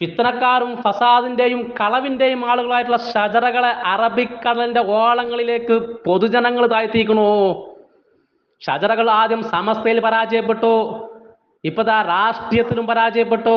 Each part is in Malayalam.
ഫിത്തനക്കാരും ഫസാദിന്റെയും കളവിന്റെയും ആളുകളായിട്ടുള്ള ഷജറകളെ അറബിക്കടലിന്റെ ഓളങ്ങളിലേക്ക് പൊതുജനങ്ങൾ താഴ്ത്തിയിരിക്കണു ഷജറകൾ ആദ്യം സമസ്തയിൽ പരാജയപ്പെട്ടു. ഇപ്പതാ രാഷ്ട്രീയത്തിലും പരാജയപ്പെട്ടു.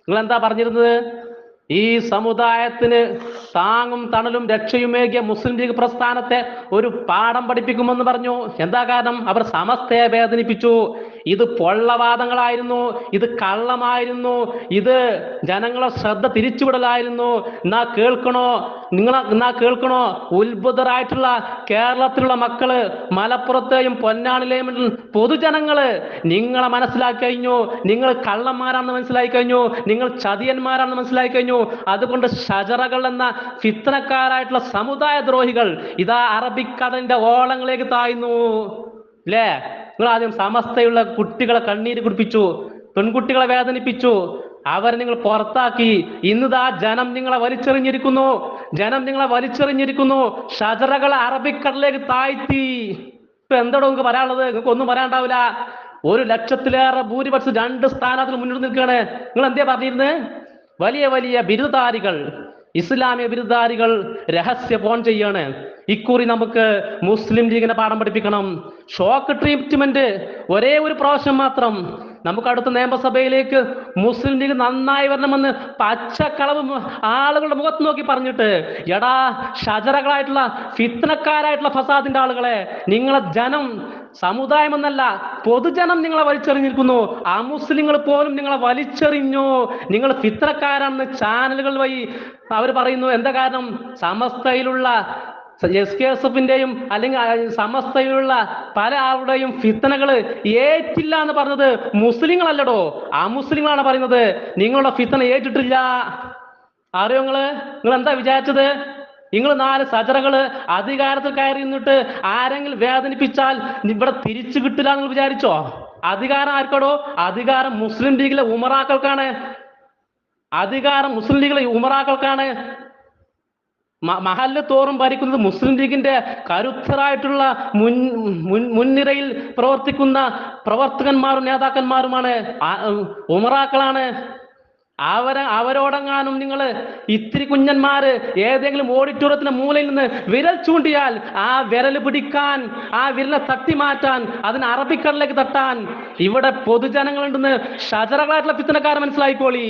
നിങ്ങൾ എന്താ പറഞ്ഞിരുന്നത്? ഈ സമുദായത്തിന് താങ്ങും തണലും രക്ഷയുമേകിയ മുസ്ലിം ലീഗ് പ്രസ്ഥാനത്തെ ഒരു പാഠം പഠിപ്പിക്കുമെന്ന് പറഞ്ഞു. എന്താ കാരണം? അവർ സമസ്തയെ വേദനിപ്പിച്ചു. ഇത് പൊള്ളവാദങ്ങളായിരുന്നു ഇത് കള്ളമായിരുന്നു ഇത് ജനങ്ങളെ ശ്രദ്ധ തിരിച്ചുവിടലായിരുന്നു. എന്നാ കേൾക്കണോ? നിങ്ങൾ എന്നാ കേൾക്കണോ? ഉത്ഭുതരായിട്ടുള്ള കേരളത്തിലുള്ള മക്കൾ മലപ്പുറത്തെയും പൊന്നാണിലെയും പൊതുജനങ്ങൾ നിങ്ങളെ മനസ്സിലാക്കി കഴിഞ്ഞു. നിങ്ങൾ കള്ളന്മാരാണെന്ന് മനസ്സിലാക്കി കഴിഞ്ഞു. നിങ്ങൾ ചതിയന്മാരാണെന്ന് മനസ്സിലാക്കി കഴിഞ്ഞു. അതുകൊണ്ട് ഷജറകൾ എന്ന ഫിത്തനക്കാരായിട്ടുള്ള സമുദായ ദ്രോഹികൾ ഇതാ അറബിക്കടലിന്റെ ഓളങ്ങളിലേക്ക് താഴ്ന്നു. അല്ലേ നിങ്ങൾ ആദ്യം സമസ്തയുള്ള കുട്ടികളെ കണ്ണീര് കുടിപ്പിച്ചു പെൺകുട്ടികളെ വേദനിപ്പിച്ചു. അവരെ നിങ്ങൾ പുറത്താക്കി. ഇന്നിതാ ജനം നിങ്ങളെ വലിച്ചെറിഞ്ഞിരിക്കുന്നു. ജനം നിങ്ങളെ വലിച്ചെറിഞ്ഞിരിക്കുന്നു. ഷജറകളെ അറബിക്കടലേക്ക് താഴ്ത്തി. ഇപ്പൊ എന്തോടോ നിങ്ങൾക്ക് പറയാനുള്ളത്? നിങ്ങൾക്ക് ഒന്നും പറയാണ്ടാവില്ല ഒരു ലക്ഷത്തിലേറെ ഭൂരിപക്ഷം രണ്ട് സ്ഥാനത്തിൽ മുന്നിട്ട് നിൽക്കുകയാണ്. നിങ്ങൾ എന്തേ പറഞ്ഞിരുന്നത് വലിയ വലിയ ബിരുദധാരികൾ. ഇസ്ലാമിക ബിരുദധാരികൾ രഹസ്യ ഫോൺ ചെയ്യാണ്. ഇക്കുറി നമുക്ക് മുസ്ലിം ലീഗിനെ പാഠം പഠിപ്പിക്കണം. ഷോക്ക് ട്രീറ്റ്മെന്റ് ഒരേ ഒരു പ്രാവശ്യം മാത്രം. നമുക്ക് അടുത്ത നിയമസഭയിലേക്ക് മുസ്ലിം ലീഗ് നന്നായി വരണമെന്ന് പച്ചക്കളവ് ആളുകളുടെ മുഖത്ത് നോക്കി പറഞ്ഞിട്ട് എടാ ഷജറകളായിട്ടുള്ള ഫിത്തനക്കാരായിട്ടുള്ള ഫസാദിന്റെ ആളുകളെ നിങ്ങളെ ജനം സമുദായം എന്നല്ല പൊതുജനം നിങ്ങളെ വലിച്ചെറിഞ്ഞിരിക്കുന്നു. ആ മുസ്ലിങ്ങൾ പോലും നിങ്ങളെ വലിച്ചെറിഞ്ഞു. നിങ്ങൾ ഫിത്രക്കാരാണെന്ന് ചാനലുകൾ വഴി അവർ പറയുന്നു. എന്താ കാരണം? സമസ്തയിലുള്ള എസ് കെ എസ് എഫിന്റെയും അല്ലെങ്കിൽ സമസ്തയിലുള്ള പല ആളുടെയും ഫിത്തനകൾ ഏറ്റില്ല എന്ന് പറഞ്ഞത് മുസ്ലിങ്ങളല്ലടോ. ആ മുസ്ലിങ്ങളാണ് പറയുന്നത്. നിങ്ങളുടെ ഫിത്തന ഏറ്റിട്ടില്ല. അറിയോ നിങ്ങൾ? നിങ്ങൾ എന്താ വിചാരിച്ചത്? നിങ്ങൾ നാല് സജറകൾ അധികാരത്തിൽ കയറി നിന്നിട്ട് ആരെങ്കിലും വേദനിപ്പിച്ചാൽ ഇവിടെ തിരിച്ചു കിട്ടില്ല എന്ന് വിചാരിച്ചോ? അധികാരം ആർക്കടോ? അധികാരം മുസ്ലിം ലീഗിലെ ഉമറാക്കൾക്കാണ്. അധികാരം മുസ്ലിം ലീഗിലെ ഉമറാക്കൾക്കാണ്. മഹല്ല് തോറും ഭരിക്കുന്നത് മുസ്ലിം ലീഗിന്റെ കരുത്തരായിട്ടുള്ള മുൻ മുൻ- മുൻനിരയിൽ പ്രവർത്തിക്കുന്ന പ്രവർത്തകന്മാരും നേതാക്കന്മാരുമാണ് ഉമറാക്കളാണ്. അവരെ അവരോടെങ്ങാനും നിങ്ങൾ ഇത്തിരി കുഞ്ഞന്മാര് ഏതെങ്കിലും ഓഡിറ്റോറിയത്തിന്റെ മൂലയിൽ നിന്ന് വിരൽ ചൂണ്ടിയാൽ ആ വിരൽ പിടിക്കാൻ ആ വിരലെ തട്ടി മാറ്റാൻ അതിന് അറബിക്കടലിലേക്ക് തട്ടാൻ. ഇവിടെ പൊതുജനങ്ങളുണ്ടെന്ന് ഷജറകളായിട്ടുള്ള പിത്തനക്കാരെ മനസ്സിലായിക്കോളി.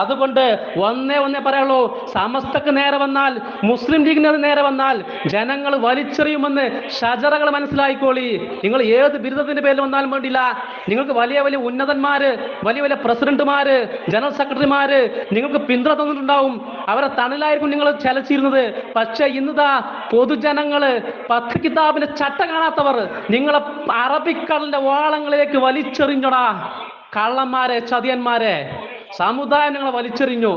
അതുകൊണ്ട് ഒന്നേ ഒന്നേ പറയുള്ളൂ സമസ്തക്ക് നേരെ വന്നാൽ മുസ്ലിം ലീഗിന് നേരെ വന്നാൽ ജനങ്ങൾ വലിച്ചെറിയുമെന്ന് ഷജറകൾ മനസ്സിലായിക്കോളി. നിങ്ങൾ ഏത് ബിരുദത്തിന്റെ പേരിൽ വന്നാലും വേണ്ടില്ല നിങ്ങൾക്ക് വലിയ വലിയ ഉന്നതന്മാര് വലിയ വലിയ പ്രസിഡന്റുമാര് ജനറൽ സെക്രട്ടറിമാര് നിങ്ങൾക്ക് പിന്തുണ തന്നിട്ടുണ്ടാവും. അവരെ തണലായിരിക്കും നിങ്ങൾ ചലച്ചിരുന്നത്. പക്ഷെ ഇന്നിതാ പൊതുജനങ്ങൾ പത്ത് കിതാബിന്റെ ചട്ട കാണാത്തവർ നിങ്ങളെ അറബിക്കടലിന്റെ വാളങ്ങളിലേക്ക് വലിച്ചെറിഞ്ഞടാ. കള്ളന്മാരെ ചതിയന്മാരെ സമുദായം നിങ്ങളെ വലിച്ചെറിഞ്ഞു.